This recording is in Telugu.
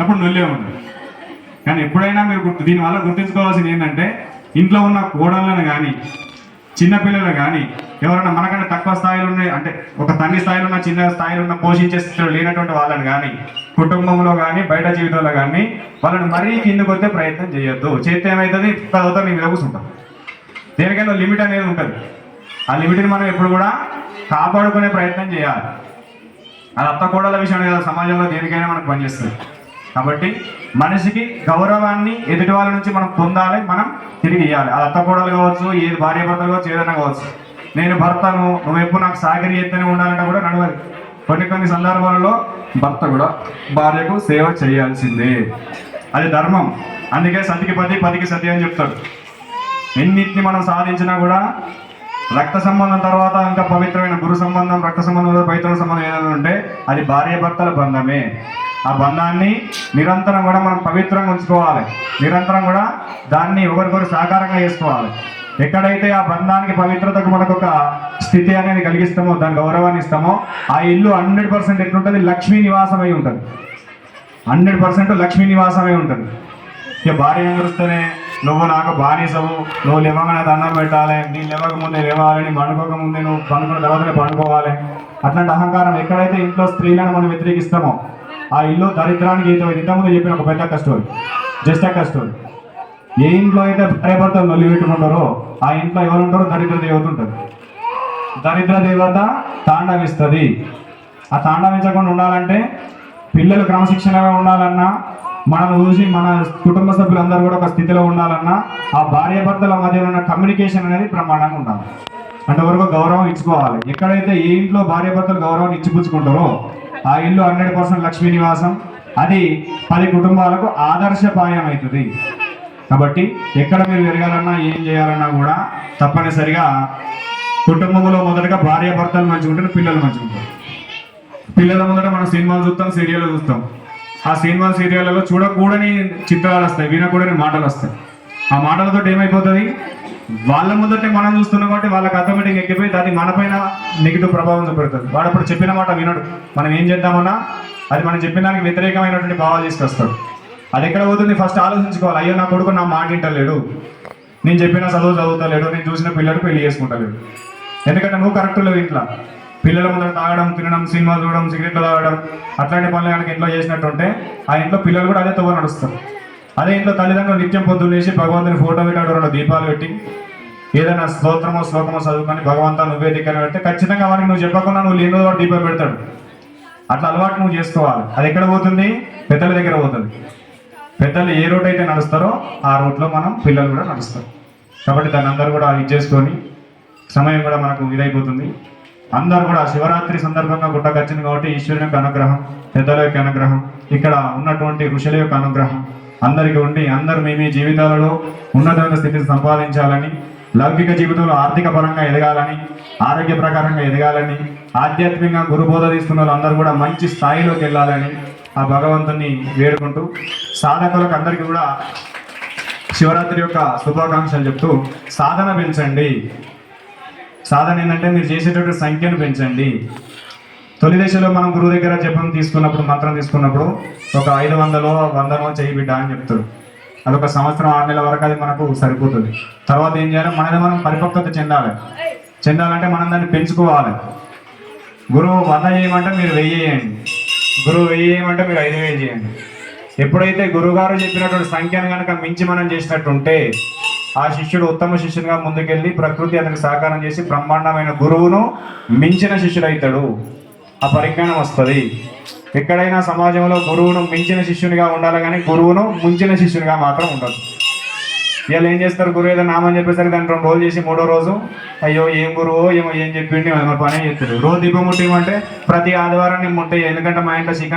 ఎప్పుడు నొల్లే ఉంటుంది కానీ ఎప్పుడైనా మీరు గుర్తు దీనివల్ల గుర్తుంచుకోవాల్సింది ఏంటంటే ఇంట్లో ఉన్న కోడళ్ళను కానీ చిన్నపిల్లలు కానీ ఎవరైనా మనకంటే తక్కువ స్థాయిలో ఉన్న అంటే ఒక తండ్రి స్థాయిలో ఉన్న చిన్న స్థాయిలో ఉన్న పోషించే స్థితిలో లేనటువంటి వాళ్ళని కానీ కుటుంబంలో కానీ బయట జీవితంలో కానీ వాళ్ళని మరీ కిందకు వస్తే ప్రయత్నం చేయొద్దు. చేస్తే ఏమవుతుంది తర్వాత మేము మీద దేనికైనా లిమిట్ అనేది ఉంటుంది. ఆ లిమిట్ని మనం ఎప్పుడు కూడా కాపాడుకునే ప్రయత్నం చేయాలి. అది అత్త కోడల విషయం కదా సమాజంలో దేనికైనా మనకు పనిచేస్తుంది. కాబట్టి మనిషికి గౌరవాన్ని ఎదుటి వాళ్ళ నుంచి మనం పొందాలి మనం తిరిగి ఇవ్వాలి అది అత్తకోడలు కావచ్చు ఏది భార్య భర్తలు కావచ్చు ఏదైనా కావచ్చు. నేను భర్తను నువ్వు ఎప్పుడు నాకు సాగరి ఎత్తనే ఉండాలంటే కూడా నడవదు. కొన్ని కొన్ని సందర్భాలలో భర్త కూడా భార్యకు సేవ చేయాల్సిందే. అది ధర్మం. అందుకే సతికి పది పదికి సతి అని చెప్తాడు. ఎన్నిటిని మనం సాధించినా కూడా రక్త సంబంధం తర్వాత ఇంకా పవిత్రమైన గురు సంబంధం రక్త సంబంధం పవిత్ర సంబంధం ఏదైనా ఉంటే అది భార్య భర్తల బంధమే. ఆ బంధాన్ని నిరంతరం కూడా మనం పవిత్రంగా ఉంచుకోవాలి. నిరంతరం కూడా దాన్ని ఒకరికొకరు సహకారంగా చేసుకోవాలి. ఎక్కడైతే ఆ బంధానికి పవిత్రతకు మనకు ఒక స్థితి అనేది కలిగిస్తామో దాని గౌరవాన్ని ఇస్తామో ఆ ఇల్లు హండ్రెడ్ పర్సెంట్ ఎట్లుంటుంది? లక్ష్మీ నివాసమై ఉంటుంది. హండ్రెడ్ పర్సెంట్ లక్ష్మీ నివాసమై ఉంటుంది. ఇక భార్య ఎదురుస్తేనే నువ్వు నాకు బానిసవు నువ్వు లేవగానే దండం పెట్టాలి నీ లేవక ముందే లేవాలి నీ పండుకోక ముందే నువ్వు పండుకున్న తర్వాతనే పండుకోవాలి. అట్లాంటి అహంకారం ఎక్కడైతే ఇంట్లో స్త్రీలను మనం వ్యతిరేకిస్తామో ఆ ఇల్లు దరిద్రానికి ఈత ఇంతకుముందు చెప్పిన ఒక పెద్ద కష్టం జస్ట్ కష్టం ఏ ఇంట్లో అయితే భార్య భర్తలు నొల్లి పెట్టుకుంటారో ఆ ఇంట్లో ఎవరు ఉంటారో దరిద్ర దేవత ఉంటుంది. దరిద్ర దేవత తాండవిస్తుంది. ఆ తాండవించకుండా ఉండాలంటే పిల్లలు క్రమశిక్షణగా ఉండాలన్నా మనం చూసి మన కుటుంబ సభ్యులందరూ కూడా ఒక స్థితిలో ఉండాలన్నా ఆ భార్య భర్తల మధ్య ఉన్న కమ్యూనికేషన్ అనేది ప్రమాణంగా ఉండాలి. అంటే వరకు గౌరవం ఇచ్చుకోవాలి. ఎక్కడైతే ఏ ఇంట్లో భార్య భర్తలు గౌరవం ఇచ్చిపుచ్చుకుంటారో ఆ ఇల్లు హండ్రెడ్ పర్సెంట్ లక్ష్మీ నివాసం. అది పది కుటుంబాలకు ఆదర్శపాయం అవుతుంది. కాబట్టి ఎక్కడ మీరు పెరగాలన్నా ఏం చేయాలన్నా కూడా తప్పనిసరిగా కుటుంబంలో మొదటగా భార్య భర్తలు మంచిగా పిల్లలు మంచిగా పిల్లల ముందట మనం సినిమాలు చూస్తాం సీరియల్ చూస్తాం. ఆ సినిమా సీరియళ్ళలో చూడకూడని చిత్రాలు వస్తాయి వినకూడని మాటలు వస్తాయి. ఆ మాటలతో ఏమైపోతుంది? వాళ్ళ ముందటే మనం చూస్తున్నాం కాబట్టి వాళ్ళకి ఆటోమేటిక్ ఎక్కిపోయి అది మనపైన నెగిటివ్ ప్రభావం చూపెడుతుంది. వాడు అప్పుడు చెప్పిన మాట వినడు. మనం ఏం చేద్దామన్నా అది మనం చెప్పిన దానికి వ్యతిరేకమైనటువంటి భావాలు తీసుకొస్తాడు. అది ఎక్కడ పోతుంది? ఫస్ట్ ఆలోచించుకోవాలి. అయ్యో నా కొడుకు నా మాట వింటలేడు. నేను చెప్పిన చదువు చదువుతలేడు. నేను చూసిన పిల్లడు పెళ్ళి చేసుకుంటలేడు. ఎందుకంటే నువ్వు కరెక్ట్ లేవు ఇంట్లో. పిల్లల ముందర తాగడం తినడం సినిమా చూడడం సిగరెట్లు తాగడం అట్లాంటి పనులు కనుక ఇంట్లో చేసినట్టుంటే ఆ ఇంట్లో పిల్లలు కూడా అదే తవ్వ నడుస్తారు. అదే ఇంట్లో తల్లిదండ్రులు నిత్యం పొద్దున్నేసి భగవంతుని ఫోటో పెట్టాడు రెండు దీపాలు పెట్టి. ఏదైనా స్తోత్రమో శ్లోకమో చదువుకొని భగవంతా నువ్వే దగ్గర పెడితే ఖచ్చితంగా వాడికి నువ్వు చెప్పకుండా నువ్వు లేని వాడు దీపం పెడతాడు. అట్లా అలవాటు నువ్వు చేసుకోవాలి. అది ఎక్కడ పోతుంది? పెద్దల దగ్గర పోతుంది. పెద్దలు ఏ రూట్ అయితే నడుస్తారో ఆ రూట్లో మనం పిల్లలు కూడా నడుస్తారు. కాబట్టి దాన్ని అందరూ కూడా ఇది చేసుకొని సమయం కూడా మనకు ఇదైపోతుంది. అందరూ కూడా శివరాత్రి సందర్భంగా గుట్టకొచ్చింది కాబట్టి ఈశ్వరుని యొక్క అనుగ్రహం పెద్దల యొక్క అనుగ్రహం ఇక్కడ ఉన్నటువంటి ఋషుల యొక్క అనుగ్రహం అందరికీ ఉండి అందరూ మేమే జీవితాలలో ఉన్నతమైన స్థితిని సంపాదించాలని లౌకిక జీవితంలో ఆర్థిక పరంగా ఎదగాలని ఆరోగ్య ప్రకారంగా ఎదగాలని ఆధ్యాత్మికంగా గురుబోధ తీసుకున్న వాళ్ళందరూ కూడా మంచి స్థాయిలోకి వెళ్ళాలని ఆ భగవంతుని వేడుకుంటూ సాధకులకు అందరికీ కూడా శివరాత్రి యొక్క శుభాకాంక్షలు చెప్తూ సాధన పెంచండి. సాధన ఏంటంటే మీరు చేసేటటువంటి సంఖ్యను పెంచండి. తొలి దశలో మనం గురువు దగ్గర జపం తీసుకున్నప్పుడు మంత్రం తీసుకున్నప్పుడు ఒక ఐదు వందలో వందనో చేయి బిడ్డ అని చెప్తారు. అదొక సంవత్సరం ఆరు నెలల వరకు అది మనకు సరిపోతుంది. తర్వాత ఏం చేయాలి? మనది మనం పరిపక్వత చెందాలి. చెందాలంటే మనం దాన్ని పెంచుకోవాలి. గురువు వంద చేయమంటే మీరు వెయ్యి చేయండి. గురువు వెయ్యి చేయమంటే మీరు ఐదు వేలు చేయండి. ఎప్పుడైతే గురువుగారు చెప్పినటువంటి సంఖ్యను కనుక మించి మనం చేసినట్టుంటే ఆ శిష్యుడు ఉత్తమ శిష్యునిగా ముందుకెళ్ళి ప్రకృతి అతనికి సహకారం చేసి బ్రహ్మాండమైన గురువును మించిన శిష్యుడు అవుతాడు ఆ పరిజ్ఞానం వస్తుంది. ఎక్కడైనా సమాజంలో గురువును మించిన శిష్యునిగా ఉండాలి కానీ గురువును ముంచిన శిష్యునిగా మాత్రం ఉండదు వీళ్ళు ఏం చేస్తారు గురువు? ఏదో నామని చెప్పేసరికి దాన్ని రెండు రోజులు చేసి మూడో రోజు అయ్యో ఏం గురువు ఏమో ఏం చెప్పిండి మన పని చెప్తారు రోజు దీపం ముట్టిమంటే ప్రతి ఆదివారం నేను ముట్టే ఎందుకంటే మా ఇంట్లో చికెన్